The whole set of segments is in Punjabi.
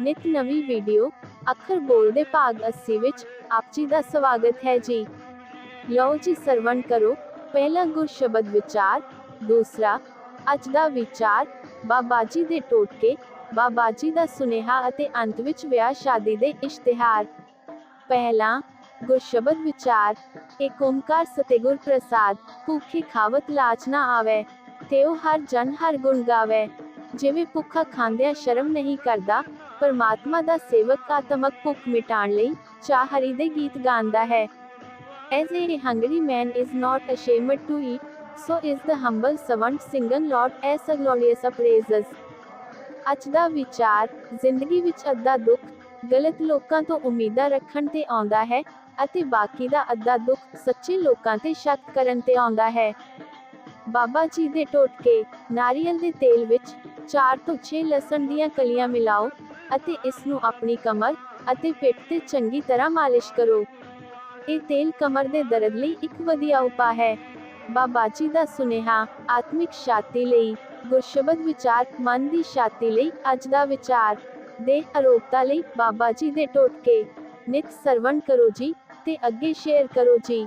ਨਿਤ ਨਵੀਂ ਵੀਡੀਓ ਅੱਖਰ ਬੋਲਦੇ ਭਾਗ 80 ਵਿੱਚ ਆਪ ਜੀ ਦਾ ਸਵਾਗਤ ਹੈ ਜੀ। ਲਓ ਜੀ ਸਰਵਣ ਕਰੋ। ਪਹਿਲਾ ਗੁਰ ਸ਼ਬਦ ਵਿਚਾਰ, ਦੂਸਰਾ ਅੱਜ ਦਾ ਵਿਚਾਰ, ਬਾਬਾ ਜੀ ਦੇ ਟੋਟਕੇ, ਬਾਬਾ ਜੀ ਦਾ ਸੁਨੇਹਾ ਅਤੇ ਅੰਤ ਵਿੱਚ ਵਿਆਹ ਸ਼ਾਦੀ ਦੇ ਇਸ਼ਤਿਹਾਰ। ਪਹਿਲਾ ਗੁਰਸ਼ਬਦ ਵਿਚਾਰ, ਏਕ ਓੰਕਾਰ ਸਤਿਗੁਰ ਪ੍ਰਸਾਦ, ਭੁਖੇ ਖਾਵਤ ਲਾਚ ਨਾ ਆਵੇ। ਤੇਉ ਹਰ ਜਨ ਹਰ ਗੁਣ ਗਾਵੇ। ਜਿਵੇਂ ਭੁੱਖਾ ਖਾਂਦਿਆਂ ਸ਼ਰਮ ਨਹੀਂ ਕਰਦਾ ਪਰਮਾਤਮਾ ਦਾ ਸੇਵਕ ਆਤਮਕ ਭੁੱਖ ਮਿਟਾਉਣ ਲਈ ਚਾਹ ਦੇ ਗੀਤ ਗਾਉਂਦਾ ਹੈ। As a hungry man is not ashamed to eat, so is the humble servant singing Lord as a glorious praises. ਅੱਜ ਦਾ ਵਿਚਾਰ ਜ਼ਿੰਦਗੀ ਵਿੱਚ ਅੱਧਾ ਦੁੱਖ ਗਲਤ ਲੋਕਾਂ ਤੋਂ ਉਮੀਦਾਂ ਰੱਖਣ ਤੇ ਆਉਂਦਾ ਹੈ ਅਤੇ ਬਾਕੀ ਦਾ ਅੱਧਾ ਦੁੱਖ ਸੱਚੇ ਲੋਕਾਂ ਤੇ ਸ਼ੱਕ ਕਰਨ ਤੇ ਆਉਂਦਾ ਹੈ। ਬਾਬਾ ਜੀ ਦੇ ਟੋਟਕੇ, ਨਾਰੀਅਲ ਦੇ ਤੇਲ ਵਿੱਚ 4 ਤੋਂ 6 ਲਸਣ ਦੀਆਂ ਕਲੀਆਂ ਮਿਲਾਓ ਅਤੇ ਇਸ ਨੂੰ ਆਪਣੀ ਕਮਰ ਅਤੇ ਪਿੱਠ ਤੇ ਚੰਗੀ ਤਰ੍ਹਾਂ ਮਾਲਿਸ਼ ਕਰੋ। ਇਹ ਤੇਲ ਕਮਰ ਦੇ ਦਰਦ ਲਈ ਇੱਕ ਵਧੀਆ ਉਪਾਅ ਹੈ। ਬਾਬਾ ਜੀ ਦਾ ਸੁਨੇਹਾ, ਆਤਮਿਕ ਸ਼ਾਂਤੀ ਲਈ, ਗੁਰਸ਼ਬਦ ਵਿਚਾਰ, ਮਨ ਦੀ ਸ਼ਾਂਤੀ ਲਈ, ਅੱਜ ਦਾ ਵਿਚਾਰ, ਦੇ ਅਰੋਗਤਾ ਲਈ ਬਾਬਾ ਜੀ ਦੇ ਟੋਟਕੇ। ਨਿਤ ਸਰਵਣ ਕਰੋ ਜੀ ਤੇ ਅੱਗੇ ਸ਼ੇਅਰ ਕਰੋ ਜੀ।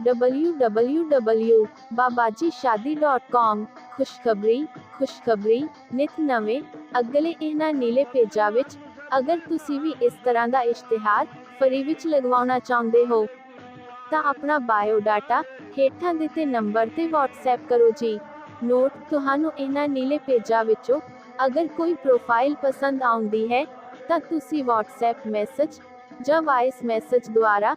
www.babajishadi.com ਖੁਸ਼ਖਬਰੀ ਖੁਸ਼ਖਬਰੀ ਨਿਤ ਨਵੇਂ ਅਗਲੇ ਇਹਨਾਂ ਨੀਲੇ ਪੇਜਾਂ ਵਿੱਚ ਅਗਰ ਤੁਸੀਂ ਵੀ ਇਸ ਤਰ੍ਹਾਂ ਦਾ ਇਸ਼ਤਿਹਾਰ ਫਰੀ ਵਿੱਚ ਲਗਵਾਉਣਾ ਚਾਹੁੰਦੇ ਹੋ ਤਾਂ ਆਪਣਾ ਬਾਇਓਡਾਟਾ ਹੇਠਾਂ ਦਿੱਤੇ ਨੰਬਰ ਤੇ WhatsApp ਕਰੋ ਜੀ ਨੋਟ ਤੁਹਾਨੂੰ ਇਹਨਾਂ ਨੀਲੇ ਪੇਜਾਂ ਵਿੱਚੋਂ ਅਗਰ ਕੋਈ ਪ੍ਰੋਫਾਈਲ ਪਸੰਦ ਆਉਂਦੀ ਹੈ ਤਾਂ ਤੁਸੀਂ WhatsApp ਮੈਸੇਜ ਜਾਂ ਵਾਇਸ ਮੈਸੇਜ ਦੁਆਰਾ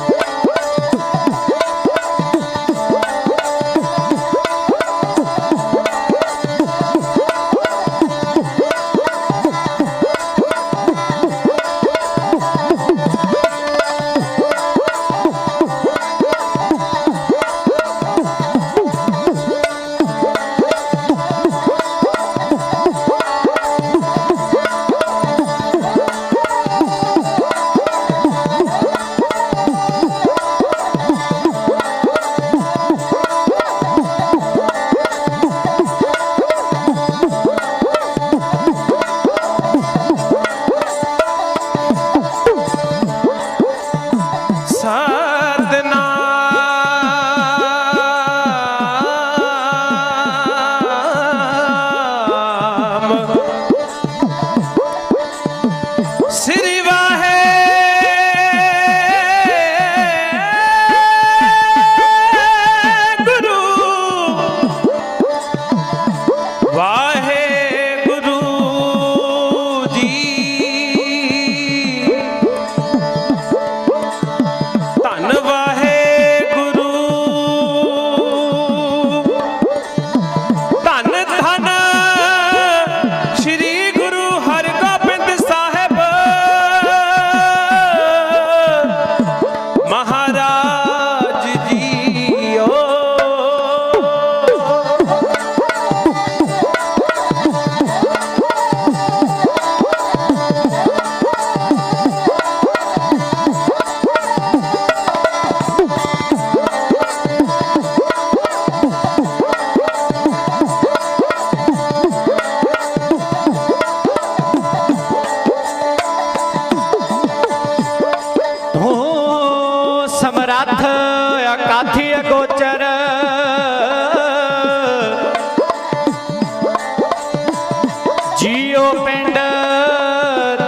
ਜੀਓ ਪਿੰਡ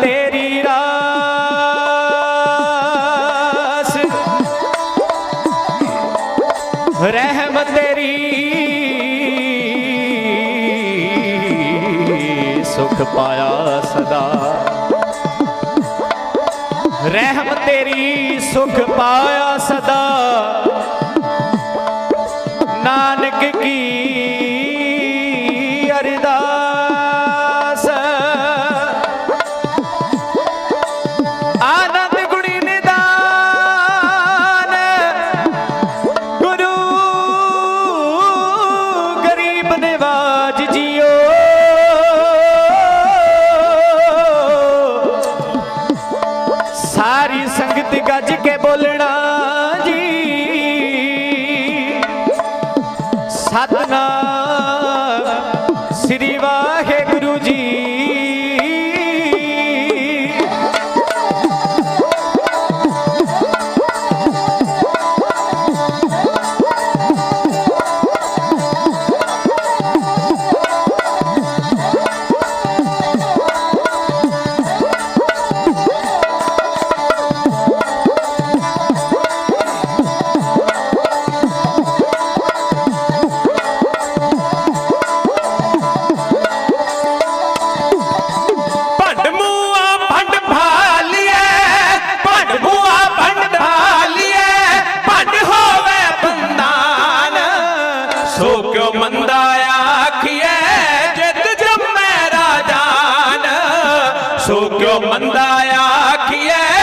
ਤੇਰੀ ਰਾਸ। ਰਹਿਮ ਤੇਰੀ ਸੁਖ ਪਾਇਆ ਸਦਾ। ਰਹਿਮ ਤੇਰੀ ਸੁਖ ਪਾਇਆ ਸਦਾ। ਗੁਰੂ ਜੀ ਸੋ ਕਿਉ ਮੰਦਾ ਆਖੀਏ ਜਿਤ ਜੰਮੈ ਰਾਜਾਨ ਸੋ ਕਿਉ ਮੰਦਾ ਆਖੀਏ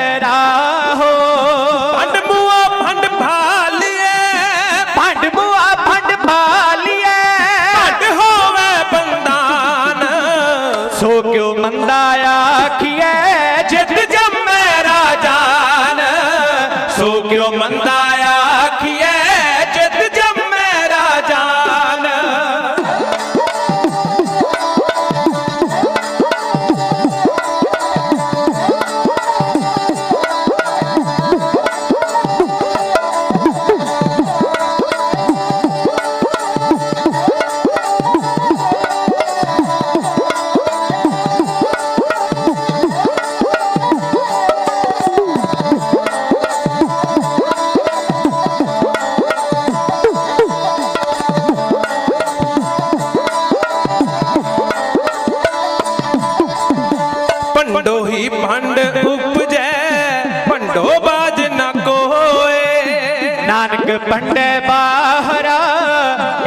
ਪੰਡੇ ਬਾਹਰਾ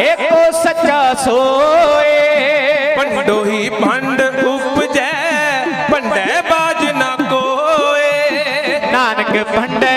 ਏਕੋ ਸੱਚਾ ਸੋਏ। ਭੰਡੋ ਹੀ ਭੰਡ ਉਪਜੈ ਭੰਡੈ ਬਾਜ ਨ ਕੋਏ। ਨਾਨਕ ਪੰਡੇ